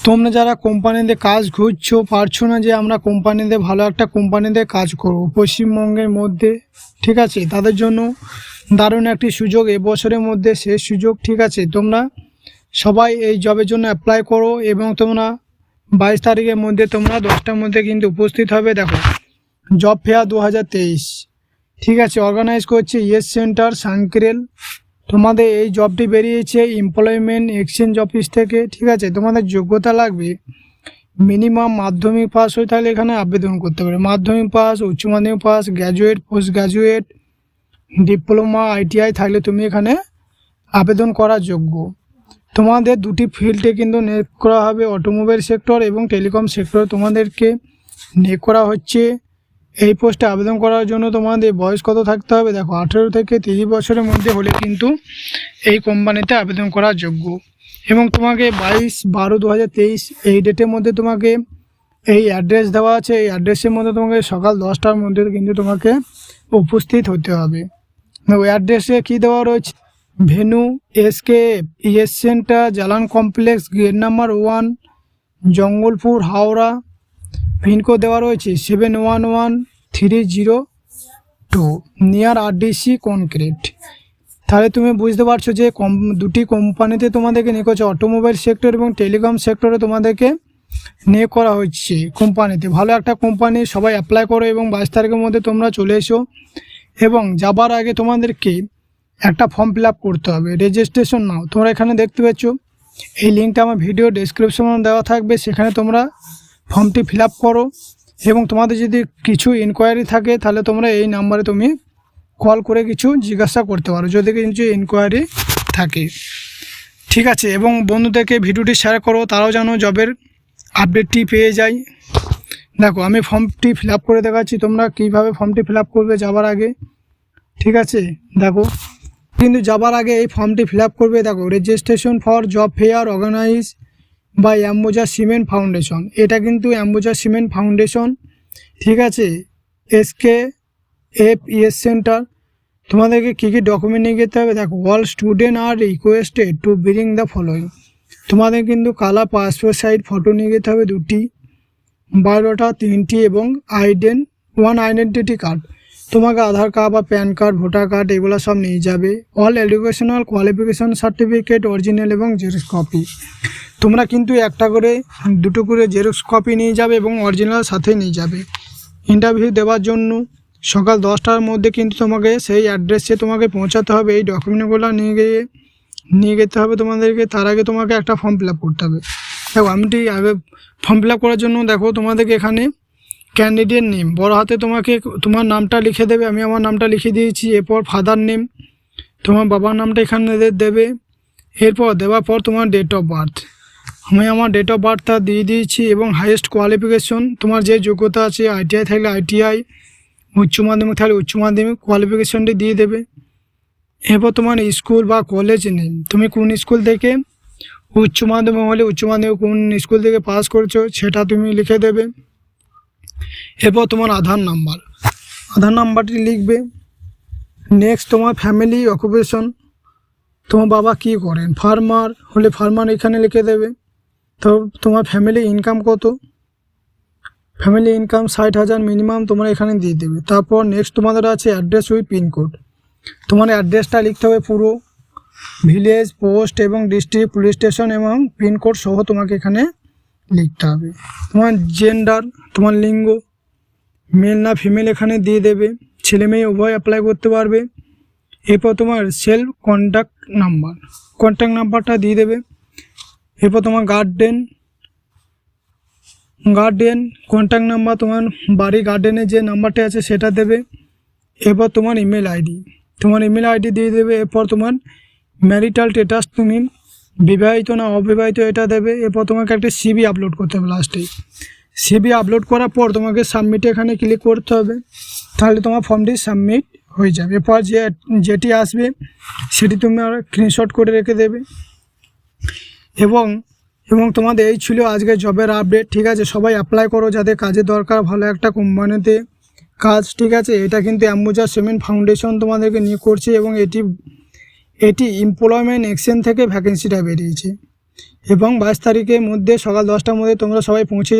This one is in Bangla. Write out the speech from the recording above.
তোমরা যারা কোম্পানিতে কাজ খুঁজছো, পারছ না যে আমরা কোম্পানিতে ভালো একটা কোম্পানিতে কাজ করব, পশ্চিমবঙ্গের মধ্যে, ঠিক আছে? তাদের জন্য দারুণ একটি সুযোগ এবছরের মধ্যে শেষ সুযোগ, ঠিক আছে? তোমরা সবাই এই জবের জন্য অ্যাপ্লাই করো এবং তোমরা বাইশ তারিখের মধ্যে তোমরা দশটার মধ্যে কিন্তু উপস্থিত হবে, দেখো। জব ফেয়ার দু হাজার তেইশ, ঠিক আছে? অর্গানাইজ করছে ইয়েস সেন্টার, সাংক্রেল তোমাদের এই জবটি বেরিয়েছে এমপ্লয়মেন্ট এক্সচেঞ্জ অফিস থেকে, ঠিক আছে? তোমাদের যোগ্যতা লাগবে মিনিমাম মাধ্যমিক পাস হয়ে থাকলে এখানে আবেদন করতে পারে। মাধ্যমিক পাস উচ্চ মাধ্যমিক pass graduate post graduate diploma ITI থাকলে তুমি এখানে আবেদন করার যোগ্য। তোমাদের দুটি ফিল্ডে কিন্তু নিয়োগ করা হবে অটোমোবাইল সেক্টর এবং টেলিকম সেক্টর তোমাদেরকে নিয়োগ করা হচ্ছে এই পোস্টে আবেদন করার জন্য তোমাদের বয়স কত থাকতে হবে? দেখো, আঠেরো থেকে তিরিশ বছরের মধ্যে হলে কিন্তু এই কোম্পানিতে আবেদন করার যোগ্য। এবং তোমাকে বাইশ বারো দু এই ডেটের মধ্যে তোমাকে এই অ্যাড্রেস দেওয়া আছে। এই অ্যাড্রেসের মধ্যে তোমাকে সকাল দশটার মধ্যে কিন্তু তোমাকে উপস্থিত হতে হবে। ওই অ্যাড্রেসে কী দেওয়া রয়েছে? Venue, SK, ES centre, Jalan complex, gate number one, Jangalpur, Howrah pin code দেওয়া রয়েছে seven one one three zero two near RDC concrete তাহলে তুমি বুঝতে পারছ যে কম দুটি কোম্পানিতে তোমাদেরকে নিয়ে করছে অটোমোবাইল সেক্টর এবং টেলিকম সেক্টরে তোমাদেরকে নিয়ে করা হচ্ছে কোম্পানিতে। ভালো একটা কোম্পানি, সবাই অ্যাপ্লাই করো এবং বাইশ তারিখের মধ্যে তোমরা চলে এসো। এবং যাবার আগে তোমাদেরকে একটা ফর্ম ফিল করতে হবে। রেজিস্ট্রেশন নাও। তোমরা এখানে দেখতে পাচ্ছ, এই লিঙ্কটা আমার ভিডিও ডেসক্রিপশনে দেওয়া থাকবে। সেখানে তোমরা ফর্মটি ফিল করো এবং তোমাদের যদি কিছু ইনকোয়ারি থাকে, তাহলে তোমরা এই নাম্বারে তুমি কল করে কিছু জিজ্ঞাসা করতে পারো, যদি কিছু ইনকোয়ারি থাকে। ঠিক আছে, এবং বন্ধুদেরকে ভিডিওটি শেয়ার করো, তারাও যেন জবের আপডেটটি পেয়ে যায়। দেখো, আমি ফর্মটি ফিল করে দেখাচ্ছি, তোমরা কীভাবে ফর্মটি ফিল করবে যাবার আগে। ঠিক আছে, দেখো, কিন্তু যাবার আগে এই ফর্মটি ফিল করবে, দেখো registration for job fair organise বা অ্যাম্বোজা সিমেন্ট ফাউন্ডেশন। এটা কিন্তু অ্যাম্বোজা সিমেন্ট ফাউন্ডেশন। ঠিক আছে? SK F ES centre. তোমাদেরকে কী কী ডকুমেন্ট নিয়ে যেতে হবে? দেখো all student are requested to bring the following তোমাদের কিন্তু কালা পাসপোর্ট সাইজ ফটো নিয়ে যেতে হবে দুটি। বারোটা, তিনটি এবং আইডেন ওয়ান আইডেন্টিটি কার্ড তোমাকে আধার কার্ড বা প্যান কার্ড, ভোটার কার্ড এগুলো সব নিয়ে যাবে। All educational qualification certificate original এবং জেরক্স কপি তোমরা কিন্তু একটা করে, দুটো করে জেরক্স কপি নিয়ে যাবে এবং অরিজিনাল সাথে নিয়ে যাবে। ইন্টারভিউ দেওয়ার জন্য সকাল দশটার মধ্যে কিন্তু তোমাকে সেই অ্যাড্রেসে তোমাকে পৌঁছাতে হবে। এই ডকুমেন্টগুলো নিয়ে গিয়ে, নিয়ে যেতে হবে তোমাদেরকে। তার আগে তোমাকে একটা ফর্ম ফিল আপ করতে হবে। দেখো, আমি আগে ফর্ম ফিল আপ করার জন্য দেখো তোমাদেরকে এখানে ক্যান্ডিডেট নেম বড় হাতে তোমাকে তোমার নামটা লিখে দেবে, আমি আমার নামটা লিখে দিয়েছি, এরপর ফাদার নেম তোমার বাবার নামটা এখানে দেবে। এরপর দেওয়ার পর তোমার ডেট অফ বার্থ আমি আমার ডেট অফ বার্থটা দিয়ে দিয়েছি এবং হাইয়েস্ট কোয়ালিফিকেশন তোমার যে যোগ্যতা আছে আইটিআই থাকলে আইটিআই উচ্চ মাধ্যমিক থাকলে উচ্চ মাধ্যমিক কোয়ালিফিকেশনটি দিয়ে দেবে। এরপর তোমার স্কুল বা কলেজ নেম তুমি কোন স্কুল থেকে উচ্চ মাধ্যমিক হলে উচ্চ মাধ্যমিক কোন স্কুল থেকে পাস করছ, সেটা তুমি লিখে দেবে। এরপর তোমার আধার নাম্বার। আধার নাম্বারটি লিখবে। নেক্সট তোমার ফ্যামিলি অকুপেশন তোমার বাবা কী করেন? ফার্মার হলে ফার্মার এখানে লিখে দেবে। তো তোমার ফ্যামিলি ইনকাম কত? ফ্যামিলি ইনকাম ষাট হাজার মিনিমাম তোমরা এখানে দিয়ে দেবে। তারপর নেক্সট তোমাদের আছে অ্যাড্রেস উইথ পিনকোড তোমার অ্যাড্রেসটা লিখতে হবে পুরো। ভিলেজ পোস্ট এবং ডিস্ট্রিক্ট পুলিশ স্টেশন এবং পিনকোড সহ তোমাকে এখানে লিখতে হবে। তোমার জেন্ডার তোমার লিঙ্গ মেল না ফিমেল এখানে দিয়ে দেবে। ছেলে মেয়ে উভয় অ্যাপ্লাই করতে পারবে। এরপর তোমার সেলফ কন্ট্যাক্ট নাম্বার কন্ট্যাক্ট নাম্বারটা দিয়ে দেবে। এরপর তোমার গার্ডেন গার্ডেন কন্ট্যাক্ট নাম্বার তোমার বাড়ি গার্ডেনের যে নাম্বারটা আছে সেটা দেবে। এরপর তোমার ইমেল আইডি তোমার ইমেল আইডি দিয়ে দেবে। এরপর তোমার ম্যারিটাল স্টেটাস তুমি বিবাহিত না অবিবাহিত এটা দেবে, এরপর তোমাকে একটা সিবি আপলোড করতে হবে লাস্টে সিবি আপলোড করার পর তোমাকে সাবমিটে এখানে ক্লিক করতে হবে, তাহলে তোমার ফর্মটি সাবমিট হয়ে যাবে। এরপর যে, যেটি আসবে, সেটি তুমি আর স্ক্রিনশট করে রেখে দেবে। এবং এবং তোমাদের এই ছিল আজকে জবের আপডেট ঠিক আছে? সবাই অ্যাপ্লাই করো যাদের কাজের দরকার ভালো একটা কোম্পানিতে কাজ, ঠিক আছে? এটা কিন্তু অ্যাম্বুজা সিমেন্ট ফাউন্ডেশন তোমাদেরকে নিয়ে করছে এবং এটি এটি এমপ্লয়মেন্ট এক্সচেঞ্জ থেকে ভ্যাকেন্সিটা বেরিয়েছে। এবং বাইশ তারিখের মধ্যে সকাল দশটার মধ্যে তোমরা সবাই পৌঁছে